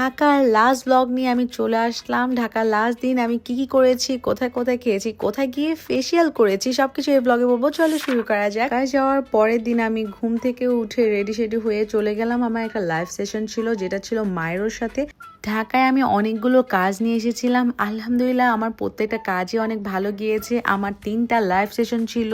ঢাকার last blog নিয়ে আমি চলে আসলাম। ঢাকার লাস্ট দিন আমি কি কি করেছি, কোথায় কোথায় খেয়েছি, কোথায় গিয়ে ফেসিয়াল করেছি, সবকিছু এই ব্লগে বলব। চলো শুরু করা যাক। ঢাকায় যাওয়ার পরের দিন আমি ঘুম থেকে উঠে রেডি সেডি হয়ে চলে গেলাম। আমার একটা লাইভ সেশন ছিল, যেটা ছিল মায়েরোর সাথে। ঢাকায় আমি অনেকগুলো কাজ নিয়ে এসেছিলাম। আলহামদুলিল্লাহ আমার প্রত্যেকটা কাজই অনেক ভালো গিয়েছে। আমার তিনটা লাইভ সেশন ছিল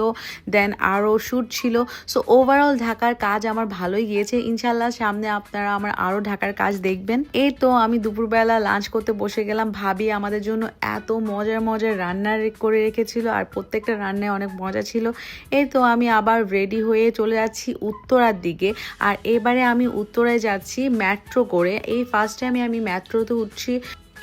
দেন আরও শ্যুট ছিল। সো ওভারঅল ঢাকার কাজ আমার ভালোই গিয়েছে। ইনশাল্লাহ সামনে আপনারা আমার আরও ঢাকার কাজ দেখবেন। এই তো আমি দুপুরবেলা লাঞ্চ করতে বসে গেলাম। ভাবি আমাদের জন্য এত মজার মজার রান্না করে রেখেছিল আর প্রত্যেকটা রান্নায় অনেক মজা ছিল। এই তো আমি আবার রেডি হয়ে চলে যাচ্ছি উত্তরার দিকে। আর এবারে আমি উত্তরায় যাচ্ছি মেট্রো করে। এই ফার্স্ট টাইমে আমি মেট্রোতে উঠছি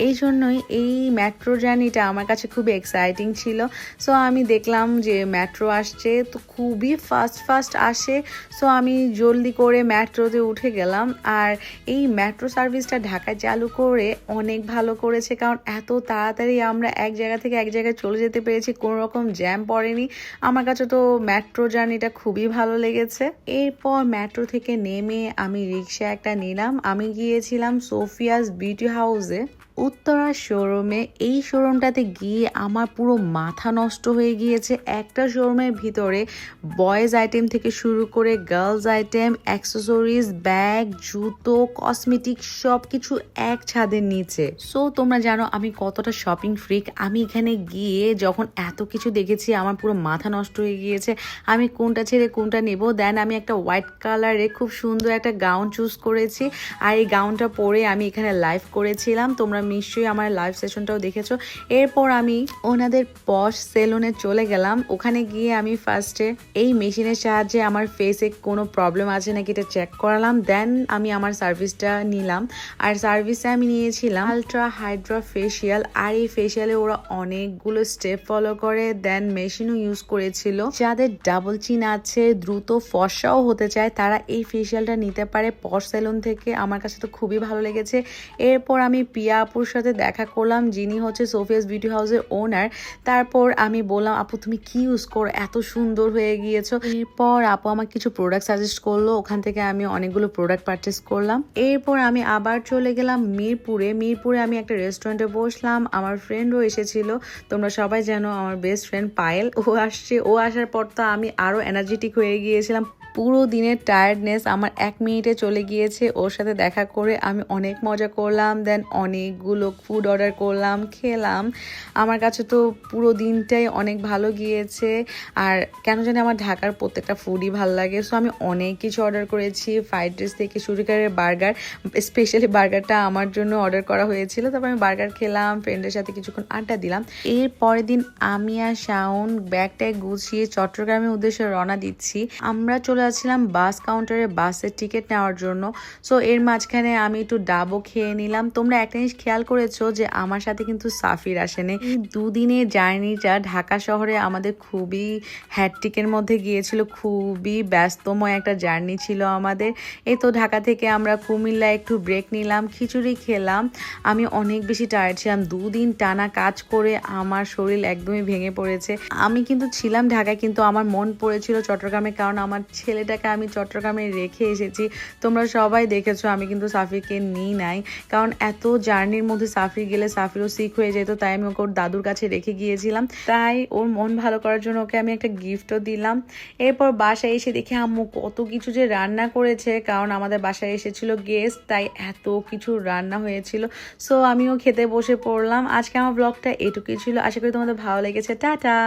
এই জন্যই এই মেট্রো জার্নিটা আমার কাছে খুবই এক্সাইটিং ছিল। সো আমি দেখলাম যে মেট্রো আসছে, তো খুবই ফাস্ট ফাস্ট আসে। সো আমি জলদি করে মেট্রোতে উঠে গেলাম। আর এই মেট্রো সার্ভিসটা ঢাকায় চালু করে অনেক ভালো করেছে, কারণ এত তাড়াতাড়ি আমরা এক জায়গা থেকে এক জায়গায় চলে যেতে পেরেছি, কোনো রকম জ্যাম পড়েনি। আমার কাছে তো মেট্রো জার্নিটা খুবই ভালো লেগেছে। এরপর মেট্রো থেকে নেমে আমি রিক্সা একটা নিলাম। আমি গিয়েছিলাম সোফিয়াস বিউটি হাউসে উত্তরা শোরুমে, এই শোরুমটাতে গিয়ে আমার পুরো মাথা নষ্ট হয়ে গিয়েছে। একটা শোরুমের ভিতরে বয়েজ আইটেম থেকে শুরু করে গার্লস আইটেম অ্যাক্সেসরিজ ব্যাগ জুতো কসমেটিক সব কিছু এক ছাদের নিচে। সো তোমরা জানো আমি কতটা শপিং ফ্রিক আমি এখানে গিয়ে যখন এত কিছু দেখেছি, আমার পুরো মাথা নষ্ট হয়ে গিয়েছে। আমি কোনটা ছেড়ে কোনটা নেব? দেন আমি একটা হোয়াইট কালারে খুব সুন্দর একটা গাউন চুজ করেছি। আর এই গাউনটা পরে আমি এখানে লাইভ করেছিলাম। তোমরা নিশ্চয়ই আমার লাইভ সেশনটাও দেখেছ। এরপর আমি ওনাদের পশ সেলুনে চলে গেলাম। ওখানে গিয়ে আমি ফার্স্টে এই মেশিনের সাহায্যে আমার ফেসে কোনো প্রবলেম আছে নাকি এটা চেক করালাম। দেন আমি আমার সার্ভিসটা নিলাম। আর সার্ভিসে আমি নিয়েছিলাম আলট্রা হাইড্রা ফেসিয়াল আর এই ফেসিয়ালে ওরা অনেকগুলো স্টেপ ফলো করে। দেন মেশিনও ইউজ করেছিল। যাদের ডাবল চিন আছে, দ্রুত ফর্সাও হতে চায়, তারা এই ফেসিয়ালটা নিতে পারে। পশ সেলুন থেকে আমার কাছে তো খুবই ভালো লেগেছে। এরপর আমি পিয়া আপুর সাথে দেখা করলাম, যিনি হচ্ছে সোফিয়াস বিউটি হাউসের ওনার তারপর আমি বললাম, আপু, তুমি কি ইউজ করো? এত সুন্দর হয়ে গিয়েছো। এরপর আপু আমাকে কিছু প্রোডাক্ট সাজেস্ট করল। ওখান থেকে আমি অনেকগুলো প্রোডাক্ট পারচেস করলাম। এরপর আমি আবার চলে গেলাম মিরপুরে। মিরপুরে আমি একটা রেস্টুরেন্টে বসলাম। আমার ফ্রেন্ডও এসেছিল। তোমরা সবাই জানো আমার বেস্ট ফ্রেন্ড পায়েল। ও আসছে। ও আসার পর তো আমি আরও এনার্জেটিক হয়ে গিয়েছিলাম। পুরো দিনের টায়ার্ডনেস আমার এক মিনিটে চলে গিয়েছে। ওর সাথে দেখা করে আমি অনেক মজা করলাম দেন অনেকগুলো ফুড অর্ডার করলাম, খেলাম। আমার কাছে তো পুরো দিনটাই অনেক ভালো গিয়েছে। আর কেন জানি আমার ঢাকার প্রত্যেকটা ফুডই ভালো লাগে। সো আমি অনেক কিছু অর্ডার করেছি ফ্রাইড রাইস থেকে শুরু করে বার্গার স্পেশালি বার্গারটা আমার জন্য অর্ডার করা হয়েছিল। তারপর আমি বার্গার খেলাম ফ্রেন্ডের সাথে কিছুক্ষণ আড্ডা দিলাম। এর পরের দিন আমি আর শাওন ব্যাগটা গুছিয়ে চট্টগ্রামের উদ্দেশ্যে রওনা দিচ্ছি। আমরা চলে আসছিলাম বাস কাউন্টারে বাসের টিকিট নেওয়ার জন্য। সো এর মাঝখানে আমি একটু ডাবও খেয়ে নিলাম। তোমরা একটা জিনিস খেয়াল করেছ যে আমার সাথে কিন্তু সাফির আসেনি। দুদিনের জার্নিটা ঢাকা শহরে আমাদের খুবই হ্যাটটিকের মধ্যে গিয়েছিল খুবই ব্যস্তময় একটা জার্নি ছিল আমাদের। এই তো ঢাকা থেকে আমরা কুমিল্লা একটু ব্রেক নিলাম খিচুড়ি খেলাম। আমি অনেক বেশি টায়ার্ড ছিলাম। দুদিন টানা কাজ করে আমার শরীর একদমই ভেঙে পড়েছে। আমি কিন্তু ছিলাম ঢাকায় কিন্তু আমার মন পড়েছিল চট্টগ্রামে কারণ আমার ছেলেটাকে আমি চট্টগ্রামে রেখে এসেছি। তোমরা সবাই দেখেছ, আমি কিন্তু সাফিরকে নিই নাই। কারণ এত জার্নির মধ্যে সাফির গেলে সাফিরও সিক হয়ে যেত, তাই আমি ওকে ওর দাদুর কাছে রেখে গিয়েছিলাম। তাই ওর মন ভালো করার জন্য ওকে আমি একটা গিফটও দিলাম। এরপর বাসায় এসে দেখি আম্মু কত কিছু যে রান্না করেছে, কারণ আমাদের বাসায় এসেছিল গেস্ট তাই এত কিছু রান্না হয়েছিল। সো আমিও খেতে বসে পড়লাম। আজকে আমার ব্লগটা এটুকুই ছিল। আশা করি তোমাদের ভালো লেগেছে। টাটা!